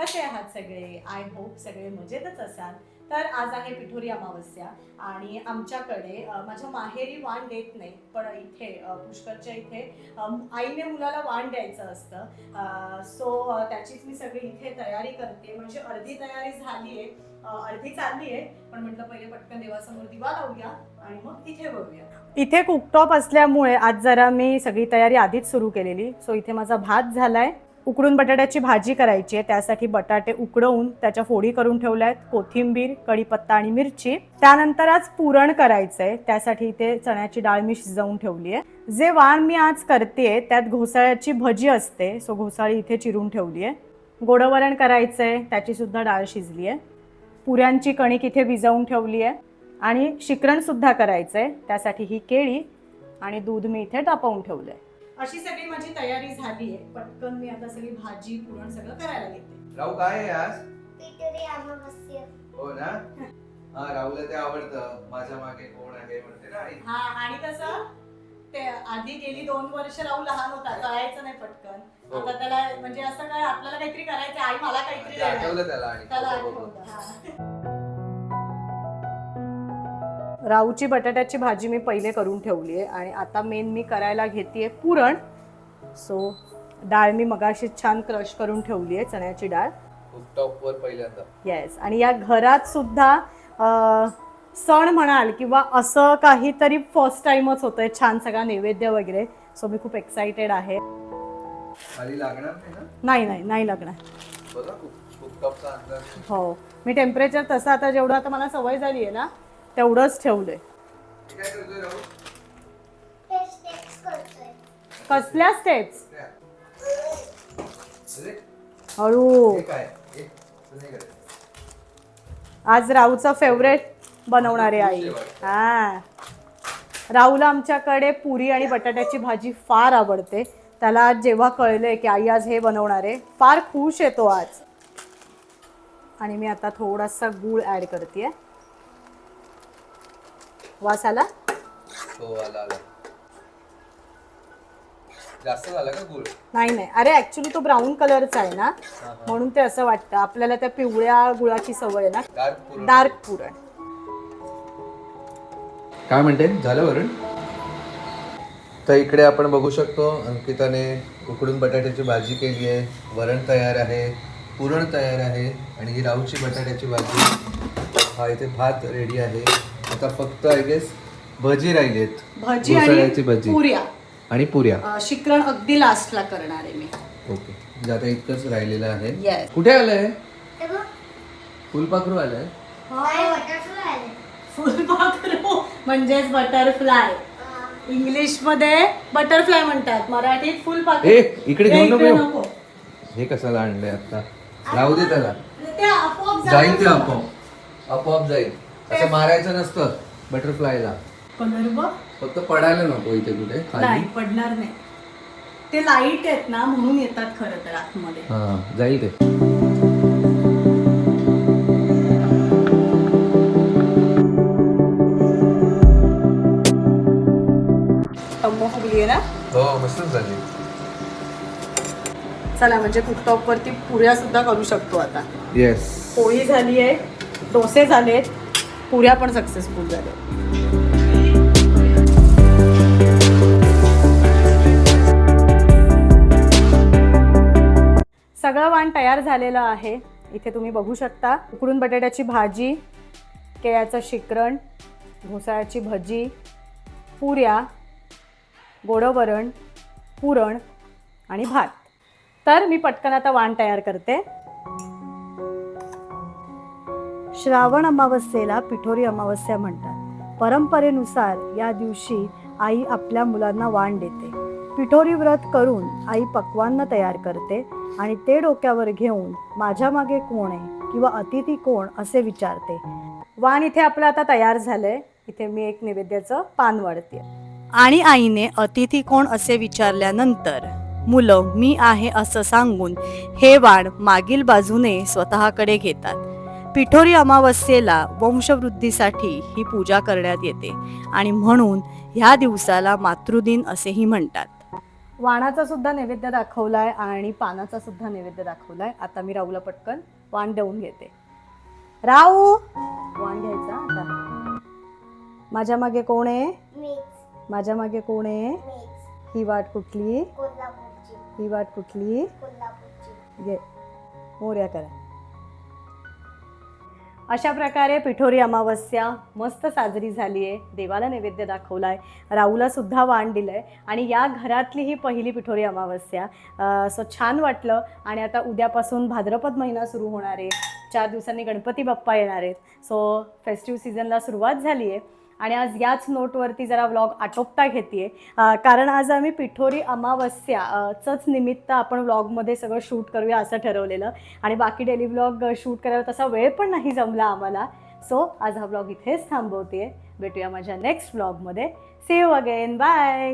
कसे आहात सगळे? आय होप सगळे मजेतच असाल. तर आज आहे पिठोरी अमावस्या आणि आमच्याकडे माझ्या माहेरी वाण देत नाही पण इथे पुष्करच्या इथे आईने मुलाला वाण द्यायचं असतं. सो त्याचीच मी सगळी इथे तयारी करते. म्हणजे अर्धी तयारी झाली आहे अर्धी चालली आहे पण म्हटलं पहिले पटकन देवासमोर दिवा लावूया आणि मग इथे बघूया. इथे कुकटॉप असल्यामुळे आज जरा मी सगळी तयारी आधीच सुरू केलेली. सो इथे माझा भात झालाय. उकडून बटाट्याची भाजी करायची आहे. त्यासाठी बटाटे उकडवून त्याच्या फोडी करून ठेवल्या आहेत. कोथिंबीर कढीपत्ता आणि मिरची. त्यानंतर आज पुरण करायचंय त्यासाठी इथे चण्याची डाळ मी शिजवून ठेवली आहे. जे वाण मी आज करते त्यात घोसाळ्याची भजी असते. सो घोसाळी इथे चिरून ठेवली आहे. गोडवरण करायचंय त्याची सुद्धा डाळ शिजली आहे. पुऱ्यांची कणिक इथे भिजवून ठेवली आहे. आणि शिकरण सुद्धा करायचंय त्यासाठी ही केळी आणि दूध मी इथे तापवून ठेवलंय. अशी सगळी माझी तयारी झाली आहे पटकन मी आता सगळी भाजी पुरण सगळं करायला घेते. राहू काय आहे आज? अमावस्या. हो ना? हा राहूला ते आवडतं. माझ्या मागे कोण आहे म्हणते ना आई. हा आणि कसं ते आधी गेली दोन वर्ष राहू लहान होता कळायचं नाही पटकन. हो. आता त्याला म्हणजे असं काय आपल्याला काहीतरी करायचं आई मला काहीतरी. आठवलं त्याला आणि त्याला हा. राऊची बटाट्याची भाजी मी पहिले करून ठेवली आहे आणि आता मेन मी करायला घेते पुरण. सो डाळ मी मगाशी छान क्रश करून ठेवली आहे चण्याची डाळ. खूप टॉप वर पहिल्यांदा येस आणि या घरात सुद्धा अ, सण म्हणाल किंवा असं काहीतरी फर्स्ट टाइमच होतंय छान सगळा नैवेद्य वगैरे. सो मी खूप एक्साइटेड आहे. खाली लागणार नाही ना? नाही नाही नाही लागणार. बघा अंदाज हो मी टेम्परेचर तसं आता जेवढं आता मला सवय झाली आहे ना तेवढंच ठेवलंय. कसल्या स्टेप्स हळू. आज राहूचा फेवरेट बनवणारे आई. हा. राहूला आमच्याकडे पुरी आणि बटाट्याची भाजी फार आवडते. त्याला आज जेव्हा कळलंय की आई आज हे बनवणार आहे फार खुश येतो आज. आणि मी आता थोडासा गूळ ऍड करते वास आला? हो आला आला. जास्त झाला का गुळ नाही नाही. अरे ऍक्च्युली तो ब्राऊन कलरचा आहे ना? हा, हा. म्हणून ते असं वाटतं. आपल्याला त्या पिवळ्या गुळाची सवय आहे ना? डार्क पुरण. डार्क पुरण. काय म्हणते? झालं वरण? तर इकडे आपण बघू शकतो अंकिताने उकडून बटाट्याची भाजी केली आहे. वरण तयार आहे पुरण तयार आहे आणि ही राऊची बटाट्याची भाजी. हा इथे भात रेडी आहे. आता फक्त आय गेस भजी राहिली आहेत भजी आणि भजी. पुऱ्या. आणि पुऱ्या. शिकरण अगदी लास्टला करणार आहे मी. ओके. म्हणजे आता इतकंच राहिलेलं आहे. कुठे आलंय? हे बघ. फुलपाखरू आलंय. काय बटरफ्लाय आले फुलपाखरू? म्हणजेच बटरफ्लाय इंग्लिशमध्ये बटरफ्लाय म्हणतात. मराठीत फुलपाखरू. इकडे घेऊन इकडे नको. हे कशाला आणलंय आता? राहू दे त्याला. जाईल ते. आपोआप. आपोआप जाईल. असं मारायचं नसतं बटरफ्लायला कलर फक्त पडायला नको इथे कुठे खाली. नाही पडणार नाही. ते लाइट आहेत ना म्हणून येतात खरं तर आतमध्ये. हा जाईल ते. टम्मो फुगली ना? हो मस्तच झाली. चला म्हणजे कुकटॉप वरती पुऱ्या सुद्धा करू शकतो आता. येस पोळी झाली आहे डोसे झालेत. पुऱ्या पण सक्सेसफुल झाल्या. सगळं वाण तयार झालेलं आहे. इथे तुम्ही बघू शकता उकडून बटाट्याची भाजी केळ्याचं शिकरण घोसाळ्याची भजी पुऱ्या गोडवरण पुरण आणि भात. तर मी पटकन आता वाण तयार करते. श्रावण अमावस्येला पिठोरी अमावस्या म्हणतात. परंपरेनुसार या दिवशी आई आपल्या मुलांना वाण देते. पिठोरी व्रत करून आई पक्वान्न तयार करते आणि ते डोक्यावर घेऊन माझ्या मागे कोण आहे किंवा अतिथी कोण असे विचारते. वाण इथे आपलं आता तयार झालंय. इथे मी एक नैवेद्याचं पान वाढते. आणि आईने अतिथी कोण असे विचारल्यानंतर मुलं मी आहे असं सांगून हे वाण मागील बाजूने स्वतःकडे घेतात. पिठोरी अमावस्येला वंशवृद्धीसाठी ही पूजा करण्यात येते आणि म्हणून ह्या दिवसाला मातृदिन असेही म्हणतात. वाणाचा सुद्धा नैवेद्य दाखवलाय आणि पानाचा सुद्धा नैवेद्य दाखवलाय. आता मी राहूला पटकन वाण देऊन घेते. राहू! वाण घ्यायचा आता. माझ्या मागे कोण आहे? माझ्या मागे कोण आहे? ही वाट कुठली? ही वाट कुठली? घे मोर्या करा. अशा प्रकारे पिठोरी अमावस्या मस्त साजरी झाली आहे देवाला नैवेद्य दाखवलाय. आहे सुद्धा वाण दिलं आहे आणि या घरातली ही पहिली पिठोरी अमावस्या सो छान वाटलं. आणि आता उद्यापासून भाद्रपद महिना सुरू होणार आहे. चार दिवसांनी गणपती बाप्पा येणार आहेत. सो फेस्टिव्ह सीझनला सुरुवात झाली आहे आणि आज याच नोटवरती जरा व्लॉग आटोपता घेते कारण आज आम्ही पिठोरी अमावस्या निमित्त आपण व्लॉगमध्ये सगळं शूट करूया असं ठरवलेलं. आणि बाकी डेली व्लॉग शूट करायला तसा वेळ पण नाही जमला आम्हाला. सो आज हा व्लॉग इथेच थांबवते भेटूया माझ्या नेक्स्ट व्लॉगमध्ये सी यू अगेन बाय